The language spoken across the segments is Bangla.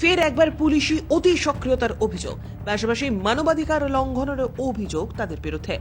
ফের একবার পুলিশি অতি সক্রিয়তার অভিযোগ। পাশাপাশি মানবাধিকার লঙ্ঘনের অভিযোগ তাদের বিরুদ্ধে।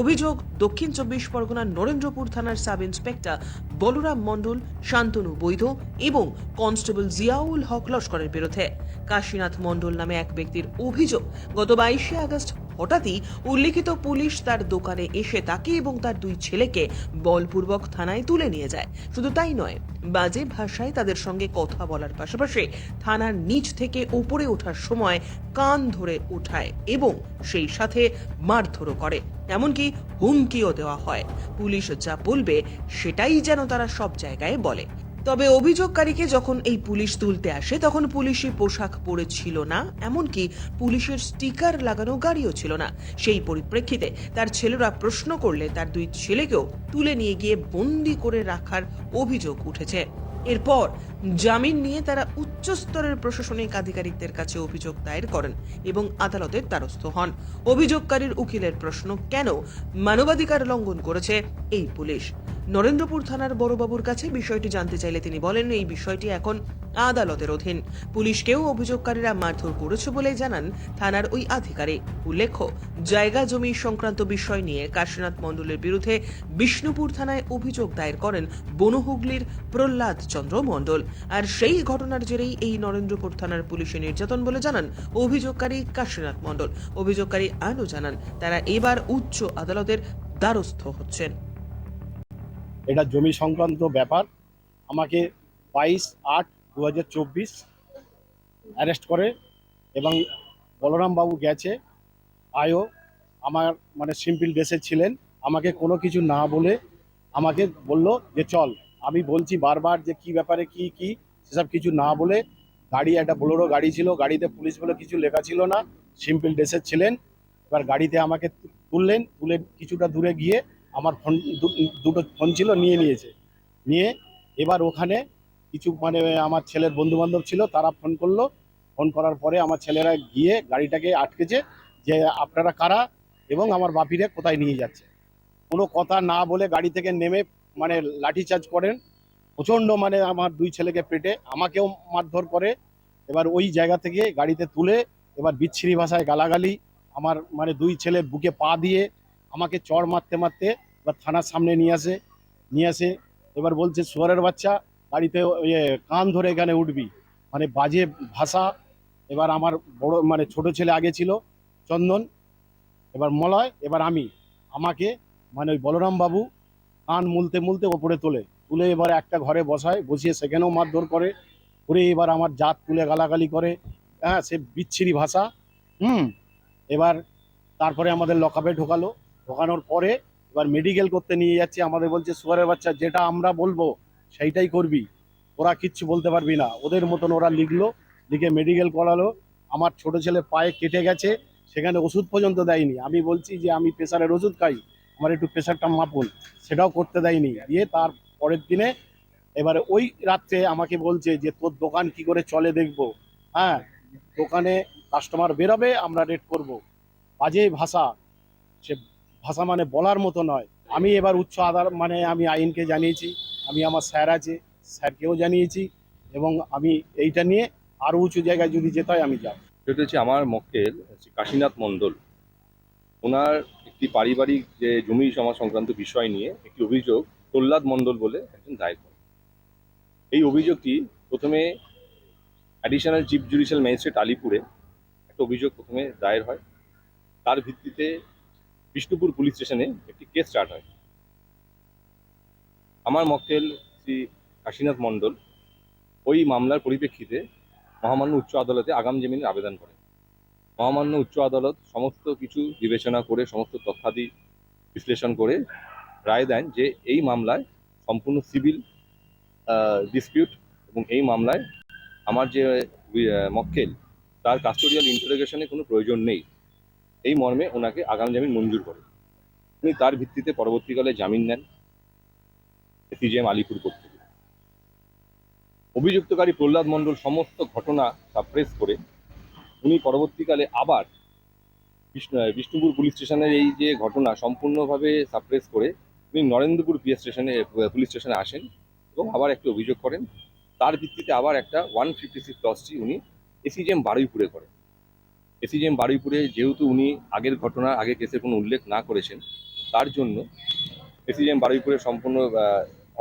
অভিযোগ দক্ষিণ চব্বিশ পরগনার নরেন্দ্রপুর থানার সাব ইন্সপেক্টর বলরাম মণ্ডল, শান্তনু বৈধ এবং কনস্টেবল জিয়াউল হক লস্করের বিরুদ্ধে। কাশীনাথ মণ্ডল নামে এক ব্যক্তির অভিযোগ গত বাইশে আগস্ট হঠাৎই উল্লিখিত পুলিশ তার দোকানে এসে তাকে এবং তার দুই ছেলেকে বলপূর্বক থানায় তুলে নিয়ে যায়। শুধু তাই নয়, বাজে ভাষায় তাদের সঙ্গে কথা বলার পাশাপাশি থানার নিচ থেকে উপরে ওঠার সময় কান ধরে উঠায় এবং সেই সাথে মারধরও করে। এমনকি হুমকিও দেওয়া হয়। পুলিশ যা বলবে সেটাই যেন তারা সব জায়গায় বলে। তবে অভিযোগকারীকে যখন এই পুলিশ তুলতে আসে, তখন পুলিশি পোশাক পরেছিল না, এমনকি পুলিশের স্টিকার লাগানো গাড়িও ছিল না। সেই পরিপ্রেক্ষিতে তার ছেলেরা প্রশ্ন করলে তার দুই ছেলেকেও তুলে নিয়ে গিয়ে বন্দি করে রাখার অভিযোগ উঠেছে। এরপর জামিন নিয়ে তারা উচ্চস্তরের প্রশাসনিক আধিকারিকদের কাছে অভিযোগ দায়ের করেন এবং আদালতের দ্বারস্থ হন। অভিযোগকারীর উকিলের প্রশ্ন, কেন মানবাধিকার লঙ্ঘন করেছে এই পুলিশ? নরেন্দ্রপুর থানার বড়বাবুর কাছে বিষয়টি জানতে চাইলে তিনি বলেন, এই বিষয়টি এখন আদালতের অধীন। পুলিশকেও অভিযোগকারীরা মারধর করেছে বলে জানান থানার ওই আধিকারিক। উল্লেখ্য, জায়গা জমি সংক্রান্ত বিষয় নিয়ে কাশীনাথ মণ্ডলের বিরুদ্ধে বিষ্ণুপুর থানায় অভিযোগ দায়ের করেন বনহুগলির প্রহ্লাদ চন্দ্র মণ্ডল। আর সেই ঘটনার জেরেই এই নরেন্দ্রপুর থানার পুলিশে নির্যাতন বলে জানান অভিযোগকারী কাশীনাথ মণ্ডল। অভিযোগকারী আরও জানান তারা এবার উচ্চ আদালতের দ্বারস্থ হচ্ছেন। এটা জমি সংক্রান্ত ব্যাপার। আমাকে বাইশ আট দু হাজার চব্বিশ অ্যারেস্ট করে এবং বলরাম বাবু গেছে। আয়ো আমার মানে সিম্পল ড্রেসে ছিলেন। আমাকে কোনো কিছু না বলে আমাকে বলল যে চল। আমি বলছি বারবার যে কি ব্যাপারে, কি কি, সেসব কিছু না বলে গাড়ি, একটা বোলেরো গাড়ি ছিল, গাড়িতে পুলিশ বলে কিছু লেখা ছিল না। সিম্পল ড্রেসে ছিলেন, এবার গাড়িতে আমাকে তুললেন, তুলে কিছুটা দূরে গিয়ে আমার ফোন দুটো ফোন ছিল, নিয়ে নিয়েছে। নিয়ে এবার ওখানে কিছু মানে আমার ছেলের বন্ধু বান্ধব ছিল, তারা ফোন করল। ফোন করার পরে আমার ছেলেরা গিয়ে গাড়িটাকে আটকেছে যে আপনারা কারা এবং আমার বাপিরে কোথায় নিয়ে যাচ্ছে। কোনো কথা না বলে গাড়ি থেকে নেমে মানে লাঠিচার্জ করেন, প্রচণ্ড মানে আমার দুই ছেলেকে পেটে, আমাকেও মারধর করে, এবার ওই জায়গা থেকে গাড়িতে তুলে, এবার বিচ্ছিরি ভাষায় গালাগালি, আমার মানে দুই ছেলে বুকে পা দিয়ে আমাকে চড় মারতে মারতে এবার থানার সামনে নিয়ে আসে নিয়ে আসে, এবার বলছে শুয়ারের বাচ্চা, গাড়িতে ইয়ে কান ধরে এখানে উঠবি। মানে বাজে ভাষা, এবার আমার বড় মানে ছোট ছেলে আগে ছিল, চন্দন, এবার মলয়, এবার আমি, আমাকে মানে ওই বলরাম বাবু কান মুলতে মুলতে ওপরে তোলে। তুলে এবার একটা ঘরে বসায়, বসিয়ে সেখানেও মারধর করে। করে এবার আমার জাত তুলে গালাগালি করে। হ্যাঁ সে বিচ্ছিরি ভাষা। হুম, এবার তারপরে আমাদের লকআপে ঢোকালো। ঢোকানোর পরে এবার মেডিকেল করতে নিয়ে যাচ্ছে। আমাদের বলছে, সুগারের বাচ্চা, যেটা আমরা বলব, সেইটাই করবি। ওরা কিচ্ছু বলতে পারবি না। ওদের মতন ওরা লিখলো, লিখে মেডিকেল করালো। আমার ছোট ছেলে পায়ে কেটে গেছে। সেখানে ওষুধ পর্যন্ত দেয়নি। আমি বলছি যে, আমি প্রেশারের ওষুধ খাই। আমার একটু প্রেশারটা মাপুন। সেটাও করতে দেয়নি। দিয়ে তার পরের দিনে এবারে ওই রাত্রে আমাকে বলছে যে, তোর দোকান কি করে চলে দেখব? হ্যাঁ দোকানে কাস্টমার বেরোবে, আমরা রেট করব। বাজে ভাষা। সে ভাষা মানে বলার মতো নয়। আমি এবার উচ্চ আদার মানে আমি আইনকে জানিয়েছি, আমি আমার স্যার আছে, স্যারকেও জানিয়েছি এবং আমি এইটা নিয়ে আরও উঁচু জায়গায় যদি যেতে হয়, আমি যাব। সেটা হচ্ছে আমার মক্কেল কাশীনাথ মণ্ডল, ওনার একটি পারিবারিক যে জমি জমা সংক্রান্ত বিষয় নিয়ে একটি অভিযোগ প্রহ্লাদ মণ্ডল বলে একজন দায়ের করেন। এই অভিযোগটি প্রথমে অ্যাডিশনাল চিফ জুডিশিয়াল ম্যাজিস্ট্রেট আলিপুরে একটা অভিযোগ প্রথমে দায়ের হয়। তার ভিত্তিতে বিষ্ণুপুর পুলিশ স্টেশনে একটি কেস স্টার্ট হয়। আমার মক্কেল শ্রী কাশীনাথ মণ্ডল ওই মামলার পরিপ্রেক্ষিতে মহামান্য উচ্চ আদালতে আগাম জামিনের আবেদন করেন। মহামান্য উচ্চ আদালত সমস্ত কিছু বিবেচনা করে, সমস্ত তথ্যাদি বিশ্লেষণ করে রায় দেন যে এই মামলায় সম্পূর্ণ সিভিল ডিসপিউট এবং এই মামলায় আমার যে মক্কেল, তার কাস্টোডিয়াল ইন্টারোগেশনে কোনো প্রয়োজন নেই। এই মর্মে ওনাকে আগাম জামিন মঞ্জুর করে উনি তার ভিত্তিতে পরবর্তীকালে জামিন নেন সিজিএম আলিপুর কর্তৃক। অভিযুক্তকারী প্রহ্লাদ মণ্ডল সমস্ত ঘটনা সাপ্রেস করে উনি পরবর্তীকালে আবার বিষ্ণু বিষ্ণুপুর পুলিশ স্টেশনের এই যে ঘটনা সম্পূর্ণভাবে সাপ্রেস করে উনি নরেন্দ্রপুর পিএস স্টেশনে, পুলিশ স্টেশনে আসেন এবং আবার একটি অভিযোগ করেন। তার ভিত্তিতে আবার একটা ওয়ান ফিফটি সিক্স লসটি উনি এসিজেএম বারুইপুরে করে এসিজেএম বারুইপুরে যেহেতু উনি আগের ঘটনা, আগে কেসের কোনো উল্লেখ না করেছেন, তার জন্য এসিজেএম বারুইপুরে সম্পূর্ণ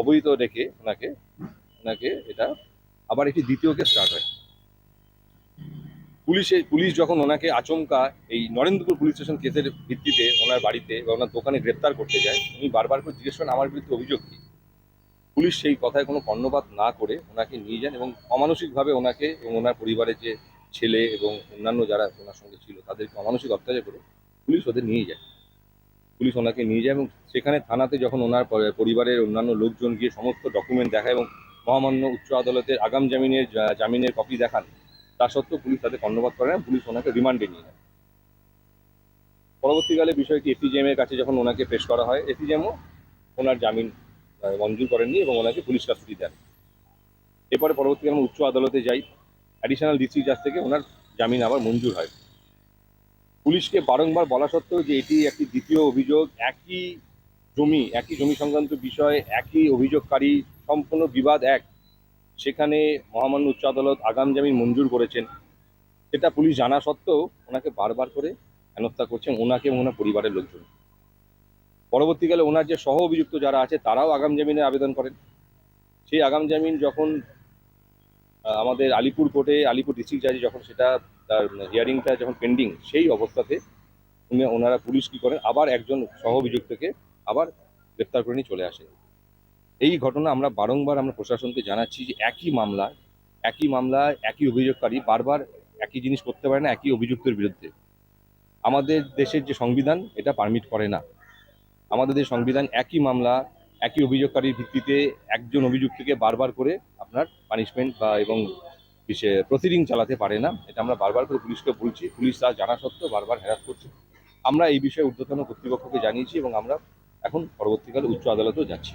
অবহিত রেখে ওনাকে ওনাকে এটা আবার একটি দ্বিতীয় কেস স্টার্ট হয়। পুলিশে পুলিশ যখন ওনাকে আচমকা এই নরেন্দ্রপুর পুলিশ স্টেশন কেসের ভিত্তিতে ওনার বাড়িতে বা ওনার দোকানে গ্রেপ্তার করতে যায়, উনি বারবার করে জিজ্ঞেস করেন, আমার বিরুদ্ধে অভিযোগ কী? পুলিশ সেই কথায় কোনো কর্ণপাত না করে ওনাকে নিয়ে যান এবং অমানসিকভাবে ওনাকে এবং ওনার পরিবারের যে ছেলে এবং অন্যান্য যারা ওনার সঙ্গে ছিল, তাদেরকে অমানসিক অত্যাচার করে পুলিশ ওদের নিয়ে যায়। পুলিশ ওনাকে নিয়ে যায় এবং সেখানে থানাতে যখন ওনার পরিবারের অন্যান্য লোকজন গিয়ে সমস্ত ডকুমেন্ট দেখায় এবং মহামান্য উচ্চ আদালতের আগাম জামিনের জামিনের কপি দেখান তা সত্ত্বেও পুলিশ তাদের কর্ণপাত করে না, পুলিশ ওনাকে রিমান্ডে নিয়ে নেয়। পরবর্তীকালে বিষয়টি এসিজেএম এর কাছে যখন ওনাকে পেশ করা হয় এসিজেএমও ওনার জামিন মঞ্জুর করেননি এবং ওনাকে পুলিশ কাস্টডি দেন। এরপরে পরবর্তীকালে আমরা উচ্চ আদালতে যাই অ্যাডিশনাল ডিসি জাজ থেকে ওনার জামিন আবার মঞ্জুর হয়। পুলিশকে বারংবার বলা সত্ত্বেও যে এটি একটি দ্বিতীয় অভিযোগ, একই জমি একই জমি সংক্রান্ত বিষয়, একই অভিযোগকারী, সম্পূর্ণ বিবাদ এক। সেখানে মহামান্য উচ্চ আদালত আগাম জামিন মঞ্জুর করেছেন। সেটা পুলিশ জানা সত্ত্বেও ওনাকে বারবার করে হেনস্থা করছেন ওনাকে এবং ওনার পরিবারের লোকজন। পরবর্তীকালে ওনার যে সহ অভিযুক্ত যারা আছে, তারাও আগাম জামিনে আবেদন করেন। সেই আগাম জামিন যখন আমাদের আলিপুর কোর্টে, আলিপুর ডিস্ট্রিক্ট জাজে যখন সেটা, তার হিয়ারিংটা যখন পেন্ডিং সেই অবস্থাতে উনি ওনারা পুলিশ কী করেন, আবার একজন সহ অভিযুক্তকে আবার গ্রেপ্তার করে নিয়ে চলে আসে এই ঘটনা আমরা বারংবার আমরা প্রশাসনকে জানাচ্ছি যে একই মামলা একই মামলা একই অভিযোগকারী বারবার একই জিনিস করতে পারে না, একই অভিযুক্তের বিরুদ্ধে। আমাদের দেশের যে সংবিধান, এটা পারমিট করে না। আমাদের দেশের সংবিধান একই মামলা, একই অভিযোগকারীর ভিত্তিতে একজন অভিযুক্তকে বারবার করে আপনার পানিশমেন্ট বা এবং প্রসিডিং চালাতে পারে না। এটা আমরা বারবার করে পুলিশকে বলছি। পুলিশ তা জানা সত্ত্বেও বারবার হ্যারাস করছে। আমরা এই বিষয়ে ঊর্ধ্বতন কর্তৃপক্ষকে জানিয়েছি এবং আমরা এখন পরবর্তীকালে উচ্চ আদালতেও যাচ্ছি।